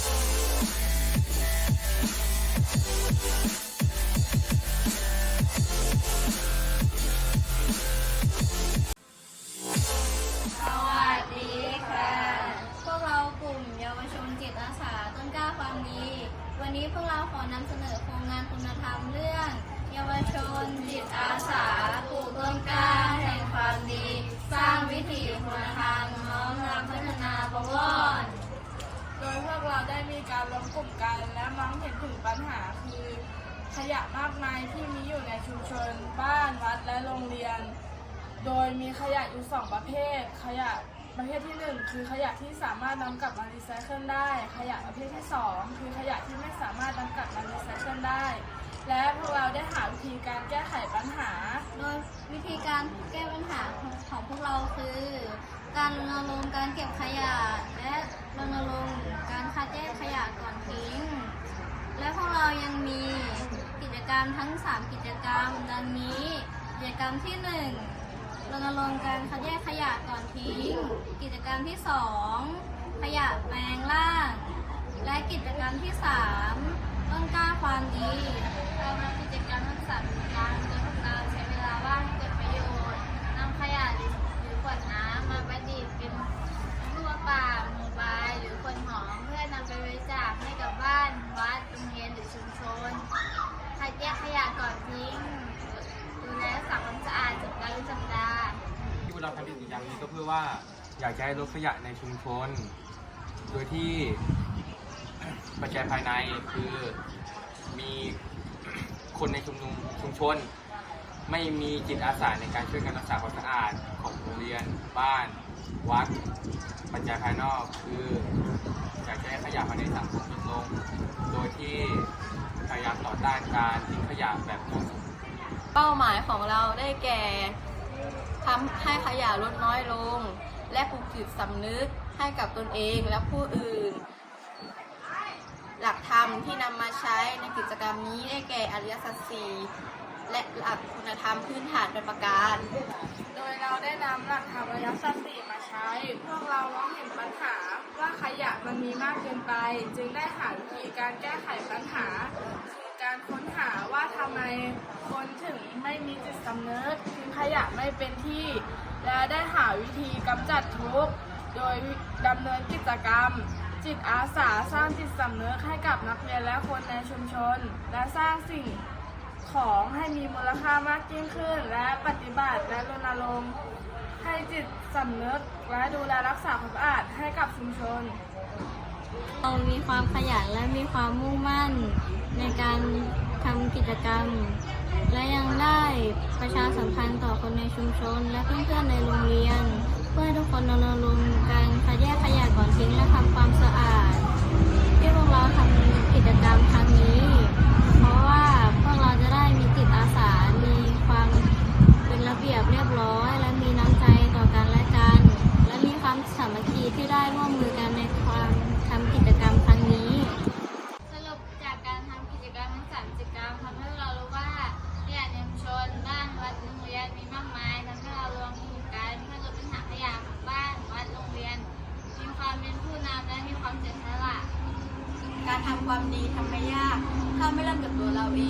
สวัสดีค่ะ พวกเรากลุ่มเยาวชนจิตอาสาต้นกล้าความดี วันนี้พวกเราขอนำเสนอโครงงานคุณธรรมเรื่อง เยาวชนจิตอาสาปลูกต้นกล้าแห่งความดี สร้างวิถีคุณธรรมน้อมนำพัฒนาประวร โดยพวกเราได้มีการรวมกลุ่มกันและมองเห็นถึงปัญหาคือ ข ยะมากมายที่มีอยู่ในชุมชน บ้านวัดและโรงเรียน โดยมีขยะอยู่สองประเภท ขยะประเภทที่หนึ่งคือขยะที่สามารถนำกลับมารีไซเคิลได้ ขยะประเภทที่สองคือขยะที่ไม่สามารถนำกลับมารีไซเคิลได้ และพวกเราได้หาวิธีการแก้ไขปัญหา โดยวิธีการแก้ปัญหาของพวกเราคือ การรณรงค์การเก็บขยะ และรณรงค์การคัดแยกขยะก่อนทิ้ง และพวกเรายังมีกิจกรรมทั้ง 3 กิจกรรม ดังนี้ กิจกรรมที่1รณรงค์การคัดแยกขยะก่อนทิ้ง กิจกรรมที่ 2 ขยะแปลงร่าง และกิจกรรมที่ 3 ต้นกล้าความดีเราทำกิจกรรมทั้งสามกิจกรรม เราทำกิจกรรมนี้ก็เพื่อว่าอยากจะให้ลดขยะในชุมชน โดยที่ปัจจัยภายในคือมีคนในชุมนุมชุมชน ไม่มีจิตอาสาในการช่วยกันรักษาความสะอาดของโรงเรียนบ้าน วัด ปัจจัยภายนอกคืออยากจะให้ขยะภายในสังคมลดลง โดยที่พยายามต่อต้านการทิ้งขยะแบบเหมาะสมเป้าหมายของเราได้แก่ ทำให้ขยะลดน้อยลง และปลูกจิตสำนึกให้กับตนเองและผู้อื่น หลักธรรมที่นำมาใช้ในกิจกรรมนี้ได้แก่อริยสัจสี่และหลักคุณธรรมพื้นฐานเป็นประการ โดยเราได้นำหลักธรรมระยะสัตสี่มาใช้ พวกเรามองเห็นปัญหาว่าขยะมันมีมากเกินไป จึงได้หาวิธีการแก้ไขปัญหา การค้นหาว่าทำไมคนถึงไม่มีจิตสำนึก ทิ้งขยะไม่เป็นที่ และได้หาวิธีกำจัดทุกข์โดยดำเนินกิจกรรม จิตอาสาสร้างจิตสำนึกให้กับนักเรียนและคนในชุมชน และสร้างสิ่งของให้มีมูลค่ามากยิ่งขึ้น และปฏิบัติและรณรงค์ให้จิตสำนึกและดูแลรักษาความสะอาดให้กับชุมชน เรามีความขยันและมีความมุ่งมั่นในการทำกิจกรรม และยังได้ประชาสัมพันธ์ต่อคนในชุมชน และเพื่อนๆในโรงเรียน เพื่อให้ทุกคนรณรงค์การคัดแยกขยะก่อนทิ้งและทำความสะอาด ที่พวกเราทำกิจกรรมครั้งนี้ เพราะว่าพวกเราจะได้มีจิตอาสา มีความเป็นระเบียบเรียบร้อย และมีน้ำใจต่อกันและกัน และมีความสามัคคีที่ได้ร่วมมือกันในความทำกิจกรรมครั้งนี้ สรุปจากการทำกิจกรรมทั้งสามกิจกรรมทำให้เรารู้ว่าขยะในชุมชน บ้าน วัดโรงเรียนมีมากมายทำให้เรารวมกลุ่มกันเพื่อลดปัญหาขยะของบ้านวัดโรงเรียน มีความเป็นผู้นำและมีความเสียสละ การทำความดีทำไม่ยาก ถ้าไม่เริ่มจากตัวเราเอง